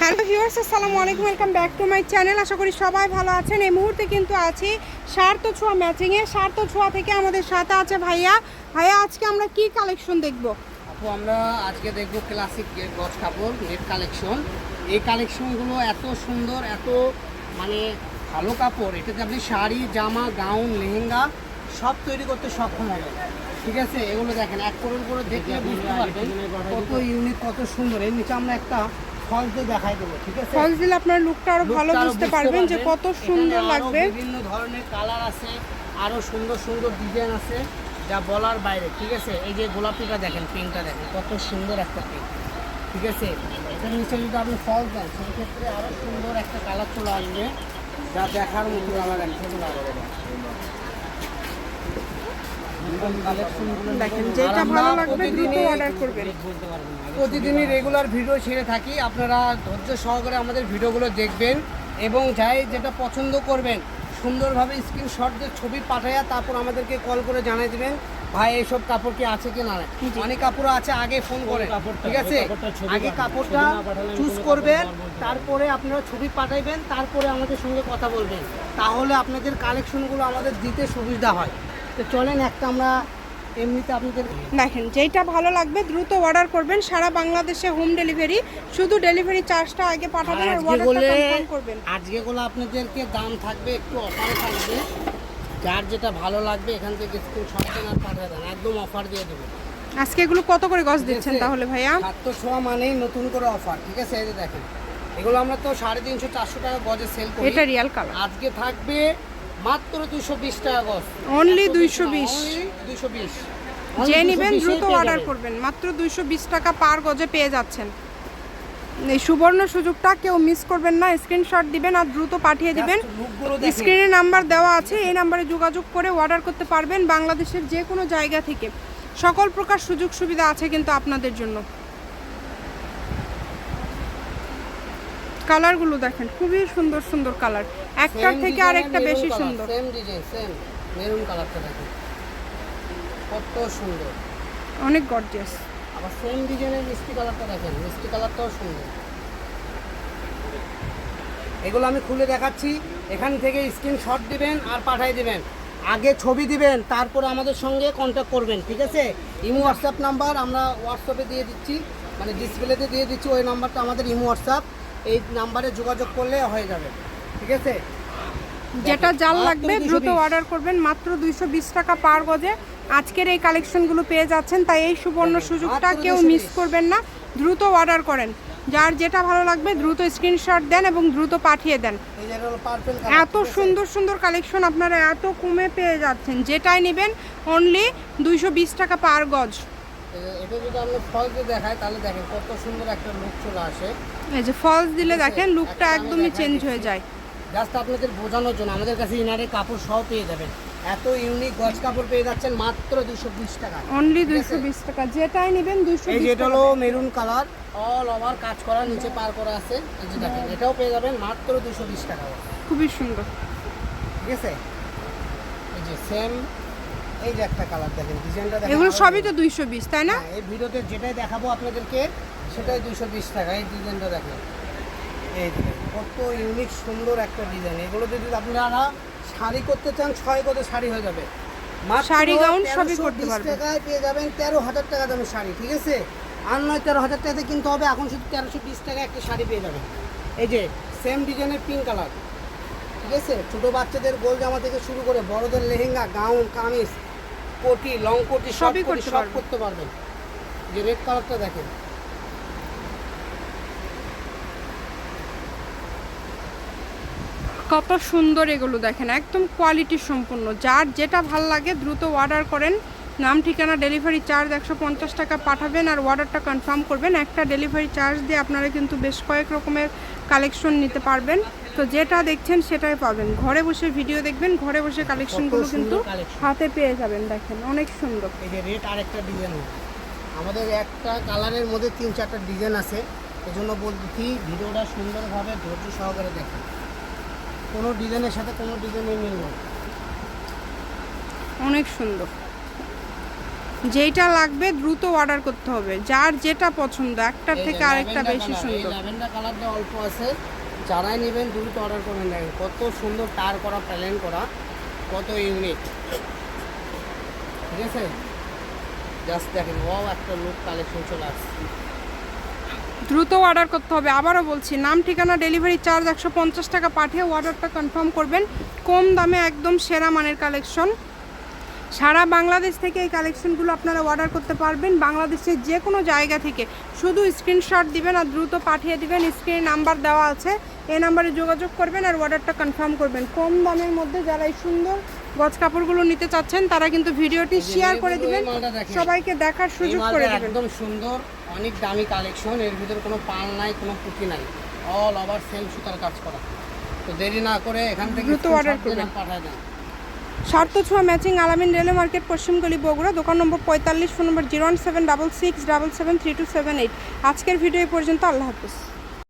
Hello viewers আসসালামু আলাইকুম welcome back to my channel. আশা করি সবাই ভালো আছেন। এই মুহূর্তে কিন্তু আছি সার্থ ছোঁয়া ম্যাচিংয়ে সার্থ ছোঁয়া থেকে আমাদের সাথে আছে ভাইয়া। ভাইয়া আজকে আমরা কি কালেকশন দেখব? আপু আমরা আজকে দেখব ক্লাসিক গজ কাপড় নেট কালেকশন এই কালেকশনগুলো এত সুন্দর এত মানে ভালো কাপড়। এটাতে আপনি শাড়ি জামা গাউন লেহেঙ্গা সব তৈরি করতে সক্ষম হবেন। ঠিক আছে? এগুলো দেখেন এক করে করে দেখলে বুঝতে পারবেন কত ইউনিক কত সুন্দর। এর নিচে আমরা একটা ফলস দিয়ে দেখাই দেবো ঠিক আছে? ফলস দিলে আপনার লুকটা আরও ভালো বুঝতে পারবেন যে কত সুন্দর লাগবে। বিভিন্ন ধরনের কালার আছে আরও সুন্দর সুন্দর ডিজাইন আছে যা বলার বাইরে ঠিক আছে? এই যে গোলাপিটা দেখেন পিঙ্কটা দেখেন কত সুন্দর একটা পিঙ্ক ঠিক আছে? এটার নিচে যদি আপনি ফল দেন সেই ক্ষেত্রে আরও সুন্দর একটা কালার চলে আসবে যা দেখার মতো কালার একটা চলে আসবে দেখেন যেটা ভালো লাগবে দ্রুত অর্ডার করবেন। প্রতিদিনই রেগুলার ভিডিও ছেড়ে থাকি। আপনারা ধৈর্য সহকারে আমাদের ভিডিওগুলো দেখবেন এবং যাই যেটা পছন্দ করবেন সুন্দরভাবে স্ক্রিনশট দিয়ে ছবি পাঠাইয়া তারপর আমাদেরকে কল করে জানিয়ে দেবেন ভাই এইসব কাপড় কি আছে কি না অনেক কাপড় আছে আগে ফোন করে। ঠিক আছে? আগে কাপড়টা চুজ করবেন তারপরে আপনারা ছবি পাঠাইবেন তারপরে আমাদের সঙ্গে কথা বলবেন। তাহলে আপনাদের কালেকশনগুলো আমাদের দিতে সুবিধা হয়। তো চলেন একটা আমরা এমনিতে আপনাদের দেখেন যেটা ভালো লাগবে দ্রুত অর্ডার করবেন। সারা বাংলাদেশে হোম ডেলিভারি শুধু ডেলিভারি চার্জটা আগে পাঠাবেন আর অর্ডারটা কনফার্ম করবেন। আজকে গুলো আপনাদেরকে দাম থাকবে একটু অফার থাকবে। যার যেটা ভালো লাগবে এখান থেকে স্ক্রিনশট দেন আর পাঠিয়ে দেন। একদম অফার দিয়ে দেবেন আজকে এগুলো কত করে গজ দিচ্ছেন তাহলে ভাইয়া? সাতশো ছোঁয়া মানেই নতুন করে অফার ঠিক আছে? এই যে দেখেন এগুলো আমরা তো সাড়ে তিনশো চারশো টাকা গজে সেল করি। এটা রিয়াল কালার আজকে থাকবে মাত্র দুশো বিশ টাকা গজ। Only 220 দুশো বিশ। যে নেবেন দ্রুত অর্ডার করবেন। মাত্র দুইশো বিশ টাকা পার গজে পেয়ে যাচ্ছেন। এই সুবর্ণ সুযোগটা কেউ মিস করবেন না স্ক্রিনশট দিবেন আর দ্রুত পাঠিয়ে দিবেন। স্ক্রিনে নাম্বার দেওয়া আছে এই নাম্বারে যোগাযোগ করে অর্ডার করতে পারবেন বাংলাদেশের যে কোনো জায়গা থেকে। সকল প্রকার সুযোগ সুবিধা আছে কিন্তু আপনাদের জন্য। কালারগুলো দেখেন খুবই সুন্দর সুন্দর কালার একটার থেকে আরেকটা বেশি সুন্দর। সেম ডিজাইন সেম মেরুন কালারটা দেখেন কত সুন্দর। অনেক গর্জিয়াস আবার সেম ডিজাইনের মিষ্টি কালারটা দেখেন মিষ্টি কালারটাও সুন্দর। এগুলো আমি খুলে দেখাচ্ছি এখান থেকে স্ক্রিনশট দিবেন আর পাঠিয়ে দিবেন। আগে ছবি দিবেন তারপর আমাদের সঙ্গে কন্ট্যাক্ট করবেন ঠিক আছে? ইমো হোয়াটসঅ্যাপ নাম্বার আমরা হোয়াটসঅ্যাপে দিয়ে দিচ্ছি মানে ডিসপ্লেতে দিয়ে দিচ্ছি ওই নাম্বারটা আমাদের ইমো হোয়াটসঅ্যাপ এই নাম্বারে যোগাযোগ করলে হয়ে যাবে। ঠিক আছে? যেটা জাল লাগবে দ্রুত অর্ডার করবেন। মাত্র দুইশো বিশ টাকা পার গজে। আজকের এই কালেকশনগুলো পেয়ে যাচ্ছেন তাই এই সুবর্ণ সুযোগটা কেউ মিস করবেন না। দ্রুত অর্ডার করেন। যার যেটা ভালো লাগবে দ্রুত স্ক্রিনশট দেন এবং দ্রুত পাঠিয়ে দেন। এত সুন্দর সুন্দর কালেকশন আপনারা এত কমে পেয়ে যাচ্ছেন। যেটাই নেবেন অনলি দুইশো বিশ টাকা পার গজ। এটা যদি আপনি ফলকে দেখায় তাহলে দেখেন কত সুন্দর একটা লুক চলে আসে। এই যে ফলস দিলে দেখেন লুকটা একদমই চেঞ্জ হয়ে যায়। জাস্ট আপনাদের বোঝানোর জন্য আমাদের কাছে ইনারের কাপড় সহ পেয়ে যাবেন। এত ইউনিক গজ কাপড় পেয়ে যাচ্ছেন মাত্র দুশো বিশ টাকা। অনলি দুইশো বিশ টাকা। যেটাই নেবেন দুইশো এই যেটা হলো মেরুন কালার অল ওভার কাজ করা নিচে পার করা আছে। এটাও পেয়ে যাবেন মাত্র দুশো বিশ টাকা খুবই সুন্দর। ঠিক আছে? এই যে সেম এই যে একটা কালার দেখেন ডিজাইনটা দেখেন। এগুলো সবই তো দুইশো বিশ তাই না? হ্যাঁ, এই ভিডিওতে যেটাই দেখাবো আপনাদেরকে সেটাই দুশো বিশ টাকা এই ডিজাইনটা দেখেন। এই কত ইউনিক সুন্দর একটা ডিজাইন এগুলো যদি আপনারা শাড়ি করতে চান ছয় কত শাড়ি হয়ে যাবে। শাড়ি, গাউন সবই করতে পারবেন। টাকায় পেয়ে যাবেন তেরো হাজার টাকা দামের শাড়ি ঠিক আছে? আর নয় তেরো হাজার টাকাতে কিনতে হবে এখন শুধু তেরোশো বিশ টাকা একটা শাড়ি পেয়ে যাবেন। এই যে সেম ডিজাইনের পিঙ্ক কালার ঠিক আছে? ছোটো বাচ্চাদের গোল জামা থেকে শুরু করে বড়দের লেহেঙ্গা গাউন কামিজ কোটি লং কোটি সবই সব করতে পারবেন। যে রেড কালারটা দেখেন কত সুন্দর এগুলো দেখেন একদম কোয়ালিটি সম্পূর্ণ। যার যেটা ভালো লাগে দ্রুত অর্ডার করেন। নাম ঠিকানা ডেলিভারি চার্জ একশো পঞ্চাশ টাকা পাঠাবেন আর অর্ডারটা কনফার্ম করবেন। একটা ডেলিভারি চার্জ দিয়ে আপনারা কিন্তু বেশ কয়েক রকমের কালেকশন নিতে পারবেন। তো যেটা দেখছেন সেটাই পাবেন। ঘরে বসে ভিডিও দেখবেন ঘরে বসে কালেকশনগুলো কিন্তু হাতে পেয়ে যাবেন দেখেন অনেক সুন্দর। এই যে রেড আরেকটা ডিজাইন আমাদের একটা কালারের মধ্যে তিন চারটা ডিজাইন আছে। এই জন্য বলছি ভিডিওটা সুন্দরভাবে ধৈর্য সহকারে দেখেন। কোনো ডিজাইনের সাথে কোনো ডিজাইনের মিল নেই অনেক সুন্দর। যেটা লাগবে দ্রুত অর্ডার করতে হবে। যার যেটা পছন্দ একটার থেকে আরেকটা বেশি সুন্দর। ল্যাভেন্ডার কালারটা অল্প আছে। যারাই নেবেন দ্রুত অর্ডার করবেন দেখেন কত সুন্দর টার করা প্যালেন করা। কত ইউনিক ঠিক আছে? জাস্ট দেখেন ও একটা লুক কালেকশন চলে আসছে। দ্রুত অর্ডার করতে হবে। আবারও বলছি, নাম, ঠিকানা ডেলিভারি চার্জ একশো পঞ্চাশ টাকা পাঠিয়ে অর্ডারটা কনফার্ম করবেন। কম দামে একদম সেরা মানের কালেকশন সারা বাংলাদেশ থেকে এই কালেকশনগুলো আপনারা অর্ডার করতে পারবেন। বাংলাদেশের যে কোনো জায়গা থেকে। শুধু স্ক্রিনশট দিবেন আর দ্রুত পাঠিয়ে দিবেন। স্ক্রিনে নাম্বার দেওয়া আছে। এই নাম্বারে যোগাযোগ করবেন আর অর্ডারটা কনফার্ম করবেন। কম দামের মধ্যে যারা এই সুন্দর গজ কাপড়গুলো নিতে চাচ্ছেন তারা কিন্তু ভিডিওটি শেয়ার করে দিবেন। সবাইকে দেখার সুযোগ করে দিবেন। একদম সুন্দর অনেক দামি কালেকশন এর ভিতরে কোনো পাল নাই কোনো পুঁতি নাই। অল ওভার সেম সুতার কাজ করা। তো দেরি না করে এখান থেকে দ্রুত দেন করবেন। পাঠায় দেন। স্বার্থ ছোঁয়া ম্যাচিং আলামিন রেলওয়ে মার্কেট পশ্চিমগলি বগুড়া দোকান নম্বর পঁয়তাল্লিশ phone number zero one seven double six double seven three two seven eight. আজকের ভিডিও পর্যন্ত আল্লাহ হাফিজ।